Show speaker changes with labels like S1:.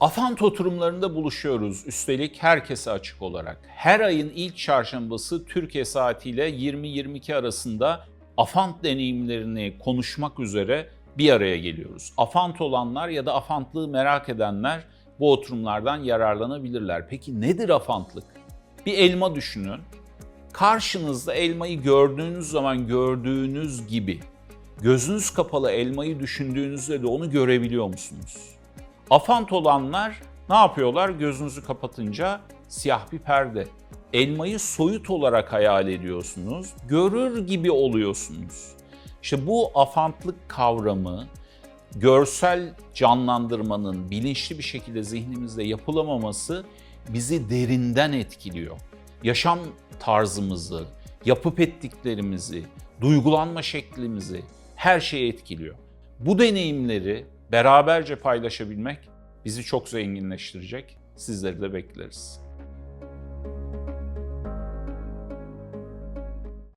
S1: Afant oturumlarında buluşuyoruz. Üstelik herkese açık olarak. Her ayın ilk çarşambası Türkiye saatiyle 20-22 arasında Afant deneyimlerini konuşmak üzere bir araya geliyoruz. Afant olanlar ya da Afantlığı merak edenler bu oturumlardan yararlanabilirler. Peki nedir Afantlık? Bir elma düşünün. Karşınızda elmayı gördüğünüz zaman gördüğünüz gibi gözünüz kapalı elmayı düşündüğünüzde de onu görebiliyor musunuz? Afant olanlar ne yapıyorlar? Gözünüzü kapatınca siyah bir perde. Elmayı soyut olarak hayal ediyorsunuz. Görür gibi oluyorsunuz. İşte bu afantlık kavramı görsel canlandırmanın bilinçli bir şekilde zihnimizde yapılamaması bizi derinden etkiliyor. Yaşam tarzımızı, yapıp ettiklerimizi, duygulanma şeklimizi her şeyi etkiliyor. Bu deneyimleri beraberce paylaşabilmek bizi çok zenginleştirecek. Sizleri de bekleriz.